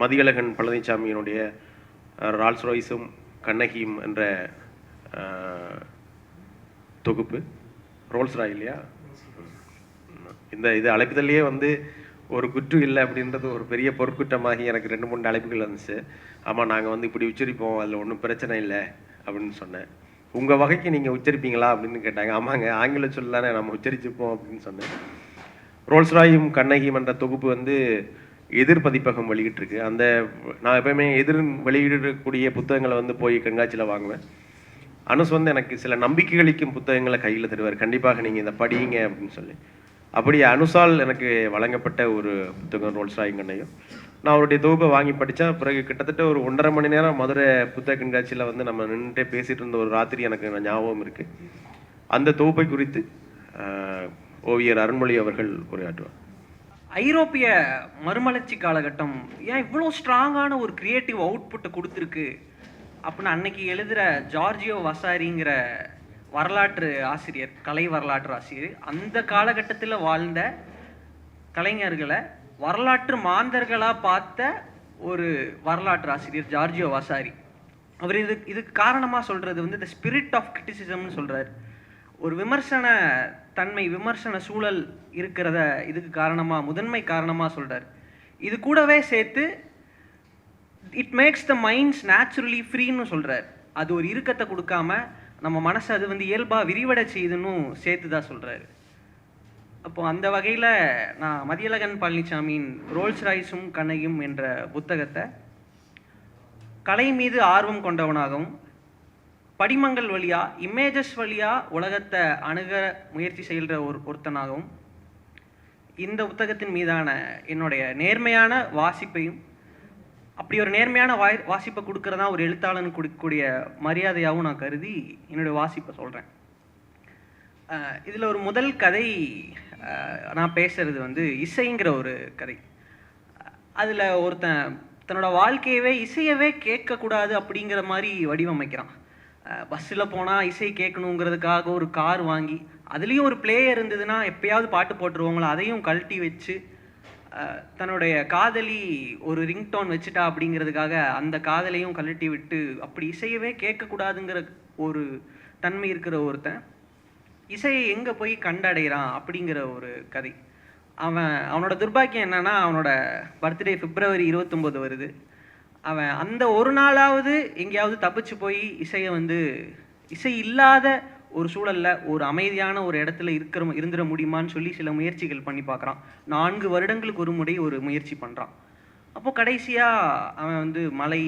Mathiyazhagan பழனிசாமியினுடைய Rolls ராய்ஸும் கண்ணகியும் என்ற தொகுப்பு. Rolle's Rai இல்லையா? இந்த இது அழைப்புதல்லையே வந்து ஒரு குற்று இல்லை அப்படின்றது ஒரு பெரிய பொற்குற்றமாகி எனக்கு ரெண்டு மூணு அழைப்புகள் வந்துச்சு. ஆமாம் நாங்கள் வந்து இப்படி உச்சரிப்போம் அதில் ஒன்றும் பிரச்சனை இல்லை அப்படின்னு சொன்னேன். உங்கள் வகைக்கு நீங்கள் உச்சரிப்பீங்களா அப்படின்னு கேட்டாங்க. ஆமாங்க ஆங்கில சொல்லானே நம்ம உச்சரிச்சுப்போம் அப்படின்னு சொன்னேன். ரோல்ஸ் ராயும் கண்ணகியும் என்ற தொகுப்பு வந்து எதிர் பதிப்பகம் வெளியிட்டிருக்கு. அந்த நான் எப்பயுமே எதிர் வெளியிடக்கூடிய புத்தகங்களை வந்து போய் கண்காட்சியில் வாங்குவேன். அனுஸ் வந்து எனக்கு சில நம்பிக்கைகளிக்கும் புத்தகங்களை கையில் தருவார். கண்டிப்பாக நீங்கள் இதை படியுங்க அப்படின்னு சொல்லி. அப்படி அனுசால் எனக்கு வழங்கப்பட்ட ஒரு புத்தகம் ரோல்ஸ் ராயங்கண்ணையும் நான் அவருடைய தொகுப்பை வாங்கி படித்தேன் பிறகு கிட்டத்தட்ட ஒரு ஒன்றரை மணி நேரம் மதுரை புத்தக கண்காட்சியில் வந்து நம்ம நின்றுட்டே பேசிகிட்டு இருந்த ஒரு ராத்திரி எனக்கு ஞாபகம் இருக்குது அந்த தொகுப்பை குறித்து ஓவியர் அருண்மொழி அவர்கள் உரையாற்றுவார். ஐரோப்பிய மறுமலர்ச்சி காலகட்டம் ஏன் இவ்வளோ ஸ்ட்ராங்கான ஒரு கிரியேட்டிவ் அவுட்புட்டை கொடுத்துருக்கு? அப்படின்னு அன்னைக்கு எழுதுகிற ஜார்ஜியோ வசாரிங்கிற வரலாற்று ஆசிரியர் கலை வரலாற்று ஆசிரியர் அந்த காலகட்டத்தில் வாழ்ந்த கலைஞர்களை வரலாற்று மாந்தர்களாக பார்த்த ஒரு வரலாற்று ஆசிரியர் ஜார்ஜியோ வசாரி. அவர் இது இதுக்கு காரணமாக சொல்கிறது வந்து த ஸ்பிரிட் ஆஃப் கிரிட்டிசிசம்னு சொல்கிறார் ஒரு விமர்சன தன்மை விமர்சன சூழல் இருக்கிறத இதுக்கு காரணமாக முதன்மை காரணமாக சொல்கிறார் இது கூடவே சேர்த்து it makes the minds naturally ஃப்ரீன்னு சொல்கிறார் அது ஒரு இறுக்கத்தை கொடுக்காம நம்ம மனசை அது வந்து இயல்பாக விரிவடை செய்யுதுன்னு சேர்த்து தான் சொல்கிறாரு அப்போது அந்த வகையில் நான் மதியழகன் பழனிசாமியின் ரோல்ஸ் ராய்ஸும் கண்ணையும் என்ற புத்தகத்தை கலை மீது ஆர்வம் கொண்டவனாகவும் படிமங்கள் வழியாக இமேஜஸ் வழியாக உலகத்தை அணுக முயற்சி செய்கிற ஒரு ஒருத்தனாகவும் இந்த புத்தகத்தின் மீதான என்னுடைய நேர்மையான வாசிப்பையும் அப்படி ஒரு நேர்மையான வாய் வாசிப்பை கொடுக்கறதா ஒரு எழுத்தாளன் கொடுக்கக்கூடிய மரியாதையாகவும் நான் கருதி என்னுடைய வாசிப்பை சொல்கிறேன் இதில் ஒரு முதல் கதை நான் பேசுறது வந்து இசைங்கிற ஒரு கதை. அதில் ஒருத்தன் தன்னோட வாழ்க்கையவே இசையவே கேட்கக்கூடாது அப்படிங்கிற மாதிரி வடிவமைக்கிறான். பஸ்ஸில் போனால் இசை கேட்கணுங்கிறதுக்காக ஒரு கார் வாங்கி அதுலேயும் ஒரு பிளேயர் இருந்ததுன்னா எப்பயாவது பாட்டு போட்டுருவாங்களோ அதையும் கழட்டி வச்சு தன்னுடைய காதலி ஒரு ரிங்டோன் வச்சுட்டா அப்படிங்கிறதுக்காக அந்த காதலையும் கழட்டி விட்டு அப்படி இசையவே கேட்கக்கூடாதுங்கிற ஒரு தன்மை இருக்கிற ஒருத்தன் இசையை எங்கே போய் கண்டடைகிறான் அப்படிங்கிற ஒரு கதை. அவன் அவனோட துர்பாக்கியம் என்னன்னா அவனோட பர்த்டே பிப்ரவரி இருபத்தொம்போது வருது. அவன் அந்த ஒரு நாளாவது எங்கேயாவது தப்பிச்சு போய் இசையை வந்து இசை இல்லாத ஒரு சூழல்ல ஒரு அமைதியான ஒரு இடத்துல இருக்கிற இருந்துட முடியுமான்னு சொல்லி சில முயற்சிகள் பண்ணி பார்க்குறான். நான்கு வருடங்களுக்கு ஒரு முறை ஒரு முயற்சி பண்ணுறான் அப்போது கடைசியாக அவன் வந்து மலை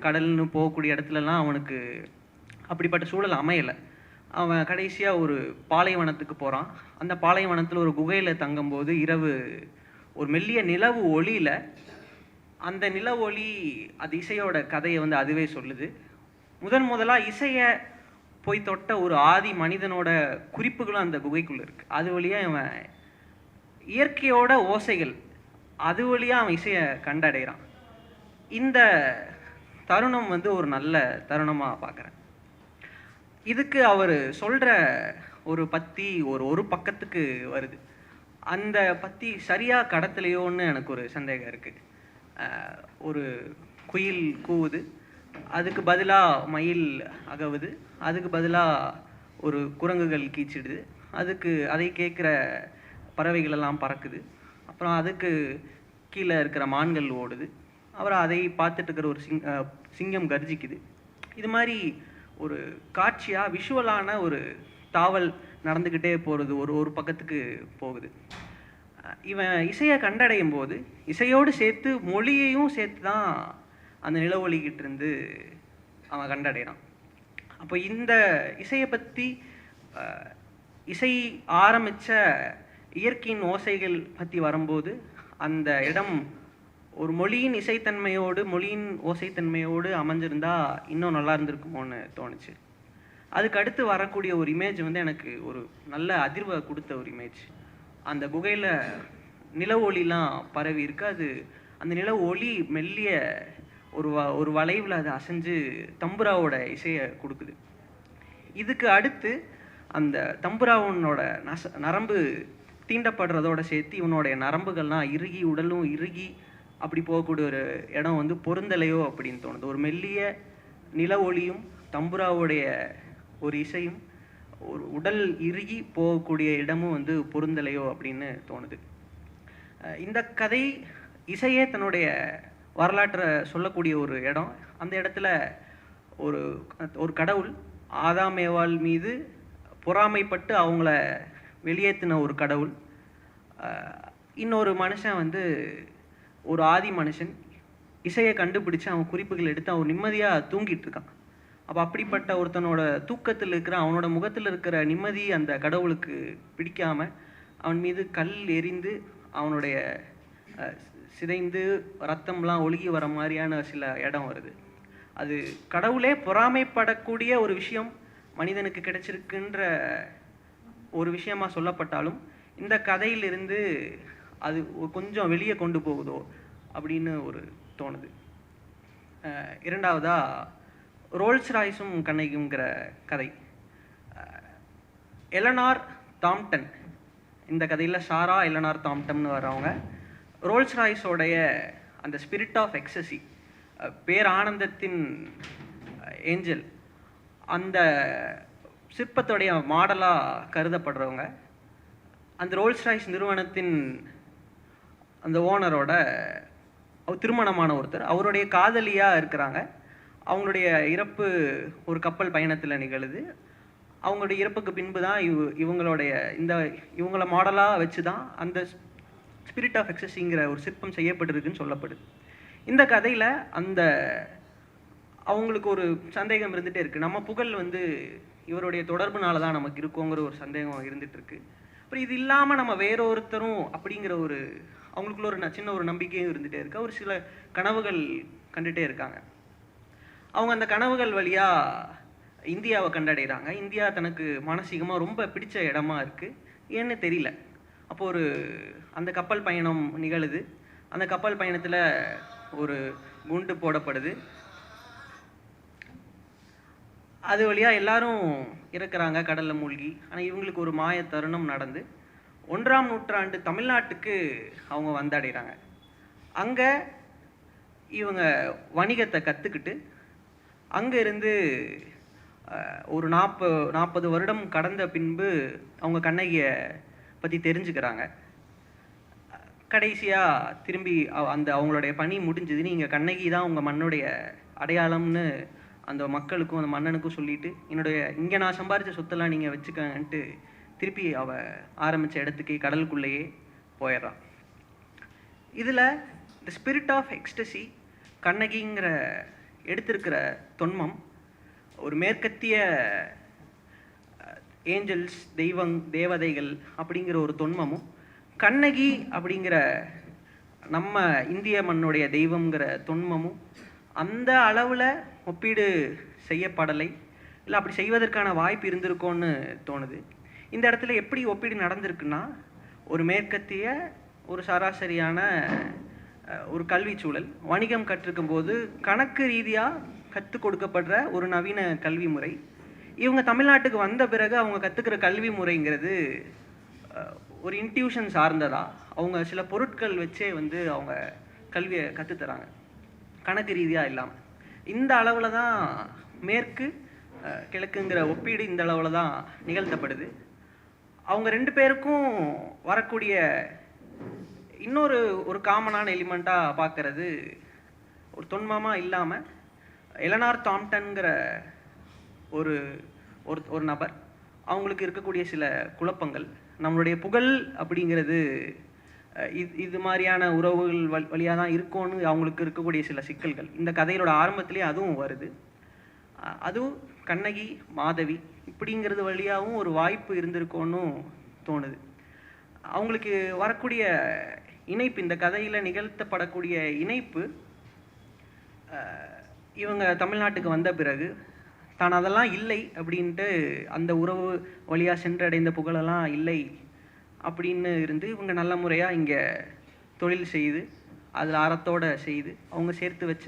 கடல்னு போகக்கூடிய இடத்துலலாம் அவனுக்கு அப்படிப்பட்ட சூழல் அமையலை. அவன் கடைசியாக ஒரு பாலைவனத்துக்கு போகிறான் அந்த பாலைவனத்தில் ஒரு குகையில் தங்கும்போது இரவு ஒரு மெல்லிய நிலவு ஒளியில் அந்த நில ஒளி அது இசையோட கதையை வந்து அதுவே சொல்லுது. முதன் முதலாக இசையை போய் தொட்ட ஒரு ஆதி மனிதனோட குறிப்புகளும் அந்த குகைக்குள்ள இருக்கு. அது வழியாக அவன் இயற்கையோட ஓசைகள் அது வழியாக அவன் இசையை கண்டடைகிறான். இந்த தருணம் வந்து ஒரு நல்ல தருணமாக பார்க்குறேன் இதுக்கு அவர் சொல்கிற ஒரு பத்தி ஒரு ஒரு பக்கத்துக்கு வருது. அந்த பத்தி சரியாக கடத்தலையோன்னு எனக்கு ஒரு சந்தேகம் இருக்குது ஒரு குயில் கூவுது. அதுக்கு பதிலாக மயில் அகவுது. அதுக்கு பதிலாக ஒரு குரங்குகள் கீச்சிடுது. அதுக்கு அதை கேட்குற பறவைகள் எல்லாம் பறக்குது. அப்புறம் அதுக்கு கீழே இருக்கிற மான்கள் ஓடுது. அப்புறம் அதை பார்த்துட்டு இருக்கிற ஒரு சிங் சிங்கம் கர்ஜிக்குது. இது மாதிரி ஒரு காட்சியாக விஷுவலான ஒரு தாவல் நடந்துக்கிட்டே போகிறது ஒரு ஒரு பக்கத்துக்கு போகுது. இவன் இசையை கண்டடையும் போது இசையோடு சேர்த்து மொழியையும் சேர்த்து தான் அந்த நிலவொலிக்கிட்டு இருந்து அவன் கண்டடைகிறான் அப்போ இந்த இசையை பற்றி இசை ஆரம்பித்த இயற்கையின் ஓசைகள் பற்றி வரும்போது அந்த இடம் ஒரு மொழியின் இசைத்தன்மையோடு மொழியின் ஓசைத்தன்மையோடு அமைஞ்சிருந்தா இன்னும் நல்லா இருந்திருக்குமோன்னு தோணுச்சு. அதுக்கு அடுத்து வரக்கூடிய ஒரு இமேஜ் வந்து எனக்கு ஒரு நல்ல அதிர்வை கொடுத்த ஒரு இமேஜ் அந்த குகையில் நில ஒளிலாம் பரவி இருக்கு. அது அந்த நில ஒளி மெல்லிய ஒரு வ ஒரு வளைவில் அது அசைஞ்சு தம்புராவோட இசையை கொடுக்குது. இதுக்கு அடுத்து அந்த தம்புராவனோட நச நரம்பு தீண்டப்படுறதோட சேர்த்து இவனுடைய நரம்புகள்லாம் இறுகி உடலும் இறுகி அப்படி போகக்கூடிய ஒரு இடம் வந்து பொருந்தலையோ அப்படின்னு தோணுது. ஒரு மெல்லிய நில ஒளியும் தம்புராவுடைய ஒரு இசையும் ஒரு உடல் இறுகி போகக்கூடிய இடமும் வந்து பொருந்தலையோ அப்படின்னு தோணுது. இந்த கதை இசையே தன்னுடைய வரலாற்றை சொல்லக்கூடிய ஒரு இடம். அந்த இடத்துல ஒரு ஒரு கடவுள் ஆதாமேவாள் மீது பொறாமைப்பட்டு அவங்கள வெளியேற்றின ஒரு கடவுள். இன்னொரு மனுஷன் வந்து ஒரு ஆதி மனுஷன். இசையை கண்டுபிடிச்சு அவன் குறிப்புகள் எடுத்து அவன் நிம்மதியாக தூங்கிட்டு இருக்கான். அப்போ அப்படிப்பட்ட ஒருத்தனோட தூக்கத்தில் இருக்கிற அவனோட முகத்தில் இருக்கிற நிம்மதி அந்த கடவுளுக்கு பிடிக்காம அவன் மீது கல் எரிந்து அவனுடைய சிதைந்து ரத்தம்லாம் ஒழுகி வர மாதிரியான சில இடம் வருது. அது கடவுளே பொறாமைப்படக்கூடிய ஒரு விஷயம் மனிதனுக்கு கிடைச்சிருக்குன்ற ஒரு விஷயமா சொல்லப்பட்டாலும் இந்த கதையிலிருந்து அது கொஞ்சம் வெளியே கொண்டு போகுதோ அப்படின்னு ஒரு தோணுது. இரண்டாவதாக ரோல்ஸ் ராய்ஸும் கண்ணகிங்கிற கதை. எலனார் தாம்டன் இந்த கதையில் சாரா எலனார் தாம்டம்னு வர்றவங்க. ரோல்ஸ் ராய்ஸோடைய அந்த ஸ்பிரிட் ஆஃப் எக்ஸசி பேர் ஆனந்தத்தின் ஏஞ்சல் அந்த சிற்பத்துடைய மாடலாக கருதப்படுறவங்க. அந்த ரோல்ஸ் ராய்ஸ் நிறுவனத்தின் அந்த ஓனரோட திருமணமான ஒருத்தர். அவருடைய காதலியாக இருக்கிறாங்க. அவங்களுடைய இறப்பு ஒரு கப்பல் பயணத்தில் நிகழுது. அவங்களுடைய இறப்புக்கு பின்பு தான் இவ் இவங்களுடைய இந்த இவங்கள மாடலாக வச்சு தான் அந்த ஸ்பிரிட் ஆஃப் எக்ஸஸிங்கிற ஒரு சிற்பம் செய்யப்பட்டிருக்குன்னு சொல்லப்படுது. இந்த கதையில் அந்த அவங்களுக்கு ஒரு சந்தேகம் இருந்துகிட்டே இருக்குது நம்ம புகழ் வந்து இவருடைய தொடர்புனால தான் நமக்கு இருக்கோங்கிற ஒரு சந்தேகம் இருந்துட்டு இருக்கு அப்புறம் இது இல்லாமல் நம்ம வேற ஒருத்தரும் அப்படிங்கிற ஒரு அவங்களுக்குள்ள ஒரு ந- சின்ன ஒரு நம்பிக்கையும் இருந்துகிட்டே இருக்கு. ஒரு சில கனவுகள் கண்டுகிட்டே இருக்காங்க. அவங்க அந்த கனவுகள் வழியா இந்தியாவை கண்டடைகிறாங்க. இந்தியா தனக்கு மானசீகமாக ரொம்ப பிடிச்ச இடமா இருக்கு. ஏன்னு தெரியல. அப்போ ஒரு அந்த கப்பல் பயணம் நிகழுது. அந்த கப்பல் பயணத்தில் ஒரு குண்டு போடப்படுது. அது வழியா எல்லாரும் இறக்குறாங்க கடலில் மூழ்கி. ஆனால் இவங்களுக்கு ஒரு மாய தருணம் நடந்து ஒன்றாம் நூற்றாண்டு தமிழ்நாட்டுக்கு அவங்க வந்தடைகிறாங்க. அங்கே இவங்க வணிகத்தை கற்றுக்கிட்டு அங்கேருந்து ஒரு நாற்ப நாற்பது வருடம் கடந்த பின்பு அவங்க கண்ணகியை பற்றி தெரிஞ்சுக்கிறாங்க. கடைசியாக திரும்பி அந்த அவங்களுடைய பணி முடிஞ்சது நீங்கள் கண்ணகி தான் உங்கள் மண்ணுடைய அடையாளம்னு அந்த மக்களுக்கும் அந்த மன்னனுக்கும் சொல்லிட்டு என்னுடைய இங்கே நான் சம்பாரித்த சொத்தெல்லாம் நீங்கள் வச்சுக்கங்கன்ட்டு திருப்பி அவ ஆரம்பித்த இடத்துக்கு கடலுக்குள்ளேயே போயிடுறான். இதில் த ஸ்பிரிட் ஆஃப் எக்ஸ்டசி கண்ணகிங்கிற எடுத்திருக்கிற தொன்மம் ஒரு மேற்கத்திய ஏஞ்சல்ஸ் தெய்வங் தேவதைகள் அப்படிங்கிற ஒரு தொன்மமும் கண்ணகி அப்படிங்கிற நம்ம இந்திய மண்ணுடைய தெய்வங்கிற தொன்மமும் அந்த அளவில் ஒப்பீடு செய்யப்படலை. இல்லை அப்படி செய்வதற்கான வாய்ப்பு இருந்திருக்கோன்னு தோணுது. இந்த இடத்துல எப்படி ஒப்பீடு நடந்திருக்குன்னா ஒரு மேற்கத்திய ஒரு சராசரியான ஒரு கல்வி சூழல். வணிகம் கற்றிருக்கும் போது கணக்கு ரீதியாக கற்றுக் கொடுக்கப்படுற ஒரு நவீன கல்வி முறை. இவங்க தமிழ்நாட்டுக்கு வந்த பிறகு அவங்க கற்றுக்கிற கல்வி முறைங்கிறது ஒரு இன்ட்யூஷன் சார்ந்ததா? அவங்க சில பொருட்கள் வச்சே வந்து அவங்க கல்வியை கற்றுத்தராங்க கணக்கு ரீதியாக இல்லாமல் இந்த அளவில் தான் மேற்கு கிழக்குங்கிற ஒப்பீடு இந்த அளவில் தான் நிகழ்த்தப்படுது. அவங்க ரெண்டு பேருக்கும் வரக்கூடிய இன்னொரு ஒரு காமனான எலிமெண்ட்டாக பார்க்கறது ஒரு தொன்மமாக இல்லாமல் எலனார் தாம்டன்கிற ஒரு ஒரு ஒரு நபர் அவங்களுக்கு இருக்கக்கூடிய சில குழப்பங்கள் நம்மளுடைய புகழ் அப்படிங்கிறது இது இது மாதிரியான உறவுகள் வழி வழியாக தான் இருக்கும்னு அவங்களுக்கு இருக்கக்கூடிய சில சிக்கல்கள் இந்த கதையிலோட ஆரம்பத்திலே அதுவும் வருது. அதுவும் கண்ணகி மாதவி இப்படிங்கிறது வழியாகவும் ஒரு வாய்ப்பு இருந்திருக்கோன்னு தோணுது. அவங்களுக்கு வரக்கூடிய இணைப்பு இந்த கதையில் நிகழ்த்தப்படக்கூடிய இணைப்பு இவங்க தமிழ்நாட்டுக்கு வந்த பிறகு தான் அதெல்லாம் இல்லை அப்படின்ட்டு அந்த உறவு வழியாக சென்றடைந்த புகழெல்லாம் இல்லை அப்படின்னு இருந்து இவங்க நல்ல முறையாக இங்கே தொழில் செய்து அதில் அறத்தோடு செய்து அவங்க சேர்த்து வச்ச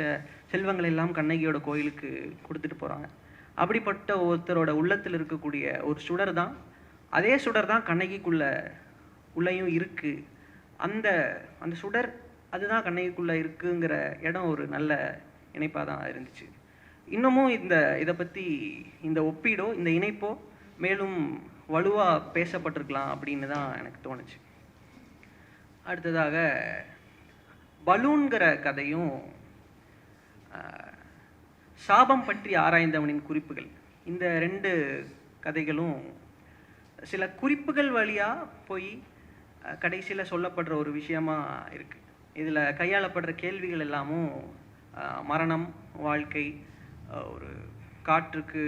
செல்வங்கள் எல்லாம் கண்ணகியோட கோயிலுக்கு கொடுத்துட்டு போகிறாங்க அப்படிப்பட்ட ஒருத்தரோட உள்ளத்தில் இருக்கக்கூடிய ஒரு சுடர் தான் அதே சுடர் தான் கண்ணகிக்குள்ள உள்ளேயும் இருக்குது அந்த அந்த சுடர் அதுதான் கண்ணகிக்குள்ளே இருக்குங்கிற இடம் ஒரு நல்ல இணைப்பாக தான் இருந்துச்சு. இன்னமும் இந்த இதை பற்றி இந்த ஒப்பீடோ இந்த இணைப்போ மேலும் வலுவாக பேசப்பட்டிருக்கலாம் அப்படின்னு தான் எனக்கு தோணுச்சு. அடுத்ததாக பலூன்கிற கதையும் சாபம் பற்றி ஆராய்ந்தவனின் குறிப்புகள். இந்த ரெண்டு கதைகளும் சில குறிப்புகள் வழியாக போய் கடைசியில் சொல்லப்படுற ஒரு விஷயமா இருக்கு. இதில் கையாளப்படுற கேள்விகள் எல்லாமும் மரணம் வாழ்க்கை ஒரு காற்றுக்கு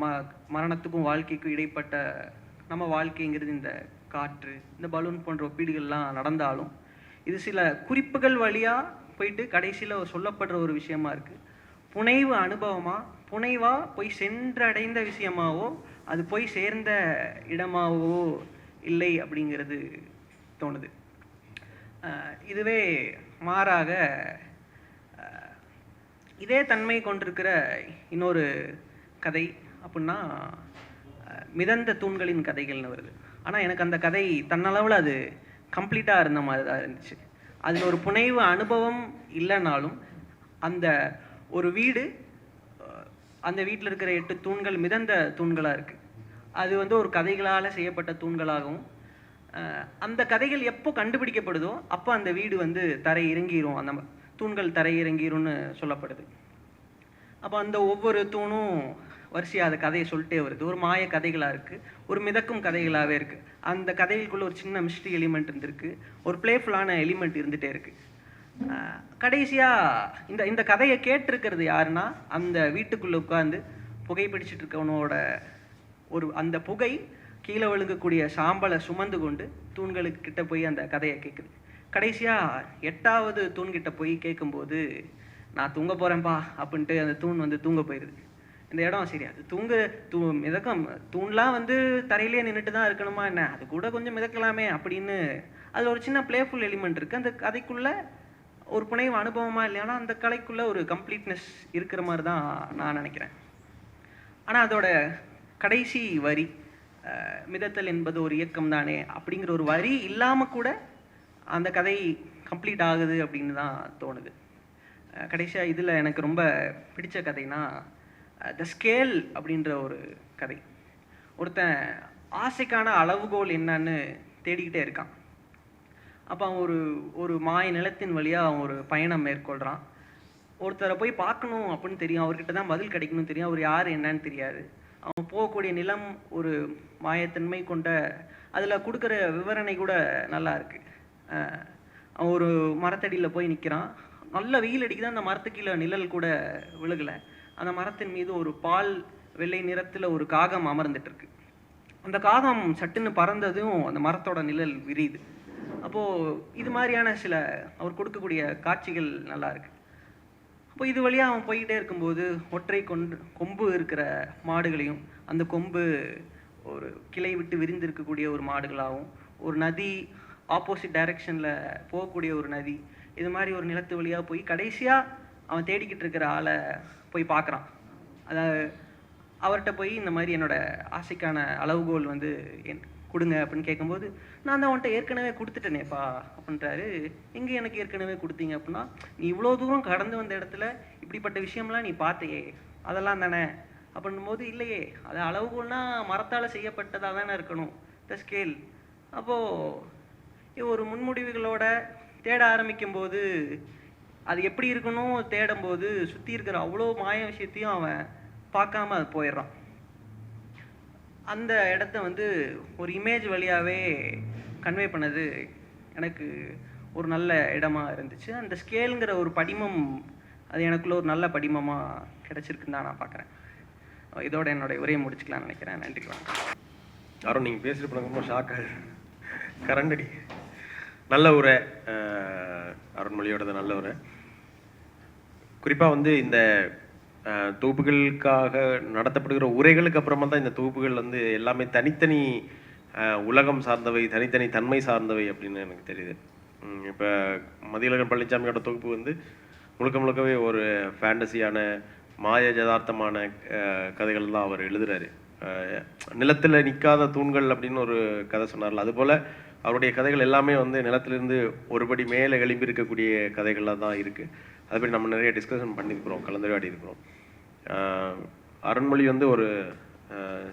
ம மரணத்துக்கும் வாழ்க்கைக்கும் இடைப்பட்ட நம்ம வாழ்க்கைங்கிறது இந்த காற்று இந்த பலூன் போன்ற ஒப்பீடுகள்லாம் நடந்தாலும் இது சில குறிப்புகள் வழியாக போயிட்டு கடைசியில் சொல்லப்படுற ஒரு விஷயமா இருக்குது புனைவு அனுபவமாக புனைவாக போய் சென்றடைந்த விஷயமாவோ அது போய் சேர்ந்த இடமாவோ இல்லை அப்படிங்கிறது தோணுது. இதுவே மாறாக இதே தன்மை கொண்டிருக்கிற இன்னொரு கதை அப்படின்னா மிதந்த தூண்களின் கதைகள்னு வருது. ஆனால் எனக்கு அந்த கதை தன்னளவில் அது கம்ப்ளீட்டாக இருந்த மாதிரி தான் இருந்துச்சு. அதில் ஒரு புனைவு அனுபவம் இல்லைனாலும் அந்த ஒரு வீடு அந்த வீட்டில் இருக்கிற எட்டு தூண்கள் மிதந்த தூண்களாக இருக்குது அது வந்து ஒரு கதைகளால் செய்யப்பட்ட தூண்களாகவும் அந்த கதைகள் எப்போ கண்டுபிடிக்கப்படுதோ அப்போ அந்த வீடு வந்து தரை இறங்கிரும். அந்த தூண்கள் தரை இறங்கிரும்னு சொல்லப்படுது. அப்போ அந்த ஒவ்வொரு தூணும் வரிசையாக அந்த கதையை சொல்லிட்டே வருது. ஒரு மாய கதைகளாக இருக்குது ஒரு மிதக்கும் கதைகளாகவே இருக்குது அந்த கதைகளுக்குள்ள ஒரு சின்ன மிஸ்ட்ரி எலிமெண்ட் இருந்திருக்கு. ஒரு பிளேஃபுல்லான எலிமெண்ட் இருந்துகிட்டே இருக்குது கடைசியாக இந்த இந்த கதையை கேட்டிருக்கிறது யாருன்னா அந்த வீட்டுக்குள்ளே உட்காந்து புகைப்பிடிச்சிட்டு இருக்கவனோட ஒரு அந்த புகை கீழே விழுங்கக்கூடிய சாம்பலை சுமந்து கொண்டு தூண்களுக்கு கிட்ட போய் அந்த கதையை கேட்குது கடைசியாக எட்டாவது தூண்கிட்ட போய் கேட்கும்போது நான் தூங்க போகிறேன்ப்பா அப்படின்ட்டு அந்த தூண் வந்து தூங்க போயிடுது இந்த இடம் சரி அது தூங்க தூ மிதக்கம் தூண்லாம் வந்து தரையிலே நின்றுட்டு தான் இருக்கணுமா என்ன? அது கூட கொஞ்சம் மிதக்கலாமே அப்படின்னு. அதில் ஒரு சின்ன பிளேஃபுல் எலிமெண்ட் இருக்குது அந்த கதைக்குள்ள ஒரு புனைவு அனுபவமா இல்லையானா அந்த கலைக்குள்ள ஒரு கம்ப்ளீட்னஸ் இருக்கிற மாதிரி தான் நான் நினைக்கிறேன். ஆனால் அதோட கடைசி வரி மிதத்தல் என்பது ஒரு இயக்கம் தானே அப்படிங்கிற ஒரு வரி இல்லாமல் கூட அந்த கதை கம்ப்ளீட் ஆகுது அப்படின்னு தான் தோணுது. கடைசியாக இதில் எனக்கு ரொம்ப பிடிச்ச கதைனா த ஸ்கேல் அப்படின்ற ஒரு கதை. ஒருத்தன் ஆசைக்கான அளவுகோல் என்னன்னு தேடிக்கிட்டே இருக்கான். அப்போ அவன் ஒரு ஒரு மாய நிலத்தின் வழியாக அவன் ஒரு பயணம் மேற்கொள்கிறான் ஒருத்தரை போய் பார்க்கணும் அப்படின்னு தெரியும். அவர்கிட்ட தான் பதில் கிடைக்கணும்னு தெரியும். அவர் யார் என்னன்னு தெரியாது. அவன் போகக்கூடிய நிலம் ஒரு மாயத்தன்மை கொண்ட அதில் கொடுக்குற விவரணை கூட நல்லா இருக்கு. அவன் ஒரு மரத்தடியில் போய் நிற்கிறான் நல்ல வெயில் அடிக்குது அந்த மரத்துக்கு கீழே நிழல் கூட விழுகலை. அந்த மரத்தின் மீது ஒரு பால் வெள்ளை நிறத்தில் ஒரு காகம் அமர்ந்துட்டு இருக்கு அந்த காகம் சட்டுன்னு பறந்ததும் அந்த மரத்தோட நிழல் விரியுது. அப்போது இது மாதிரியான சில அவர் கொடுக்கக்கூடிய காட்சிகள் நல்லா இருக்கு. அப்போ இது வழியாக அவன் போய்கிட்டே இருக்கும்போது ஒற்றை கொண்டு கொம்பு இருக்கிற மாடுகளையும் அந்த கொம்பு ஒரு கிளை விட்டு விரிந்து இருக்கக்கூடிய ஒரு மாடுகளாகவும் ஒரு நதி ஆப்போசிட் டைரக்ஷனில் போகக்கூடிய ஒரு நதி இது மாதிரி ஒரு நிலத்து வழியாக போய் கடைசியாக அவன் தேடிக்கிட்டு இருக்கிற ஆளை போய் பார்க்குறான். அதாவது அவர்கிட்ட போய் இந்த மாதிரி என்னோட ஆசைக்கான அளவுகோல் வந்து என் கொடுங்க அப்படின்னு கேட்கும்போது நான் தான் அவன்கிட்ட ஏற்கனவே கொடுத்துட்டேனேப்பா அப்படின்றாரு. எங்கே எனக்கு ஏற்கனவே கொடுத்தீங்க அப்படின்னா நீ இவ்வளோ தூரம் கடந்து வந்த இடத்துல இப்படிப்பட்ட விஷயம்லாம் நீ பார்த்தையே அதெல்லாம் தானே அப்படின்னும் போது இல்லையே அது அளவுகோல்னா மரத்தால் செய்யப்பட்டதாக தானே இருக்கணும் த ஸ்கேல் அப்போது ஒரு முன்முடிவுகளோட தேட ஆரம்பிக்கும் போது அது எப்படி இருக்கணும் தேடும்போது சுற்றி இருக்கிற அவ்வளோ மாய விஷயத்தையும் அவன் பார்க்காம அது போயிடுறான். அந்த இடத்த வந்து ஒரு இமேஜ் வழியாகவே கன்வே பண்ணது எனக்கு ஒரு நல்ல இடமா இருந்துச்சு. அந்த ஸ்கேலுங்கிற ஒரு படிமம் அது எனக்குள்ள ஒரு நல்ல படிமமாக கிடச்சிருக்குன்னு தான் நான் பார்க்குறேன். இதோட என்னுடைய உரையை முடிச்சுக்கலாம்னு நினைக்கிறேன். நன்றி வணக்கம். யாரும் நீங்கள் பேசிட்டு போனது ரொம்ப ஷாக்காக கரண்டடி நல்ல உரை. அருண்மொழியோடது நல்ல உரை. குறிப்பாக வந்து இந்த தொகுப்புகளுக்காக நடத்தப்படுகிற உரைகளுக்கு அப்புறமா தான் இந்த தொகுப்புகள் வந்து எல்லாமே தனித்தனி உலகம் சார்ந்தவை தனித்தனி தன்மை சார்ந்தவை அப்படின்னு எனக்கு தெரியுது. இப்போ மதியழகன் பழனிசாமியோட தொகுப்பு வந்து முழுக்க முழுக்கவே ஒரு ஃபேண்டசியான மாய ஜதார்த்தமான கதைகள் தான் அவர் எழுதுறாரு. நிலத்தில் நிற்காத தூண்கள் அப்படின்னு ஒரு கதை சொன்னார்ல அதுபோல் அவருடைய கதைகள் எல்லாமே வந்து நிலத்திலிருந்து ஒருபடி மேலே எழும்பி இருக்கக்கூடிய கதைகளாக தான் இருக்குது அதை பற்றி நம்ம நிறைய டிஸ்கஷன் பண்ணியிருக்கிறோம் கலந்துரையாடி இருக்கிறோம் அருண்மொழி வந்து ஒரு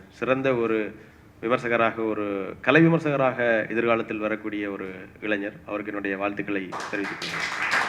சிறந்த ஒரு விமர்சகராக ஒரு கலை விமர்சகராக எதிர்காலத்தில் வரக்கூடிய ஒரு இளைஞர். அவருக்கு என்னுடைய வாழ்த்துக்களை தெரிவித்துக்கொள்கிறேன்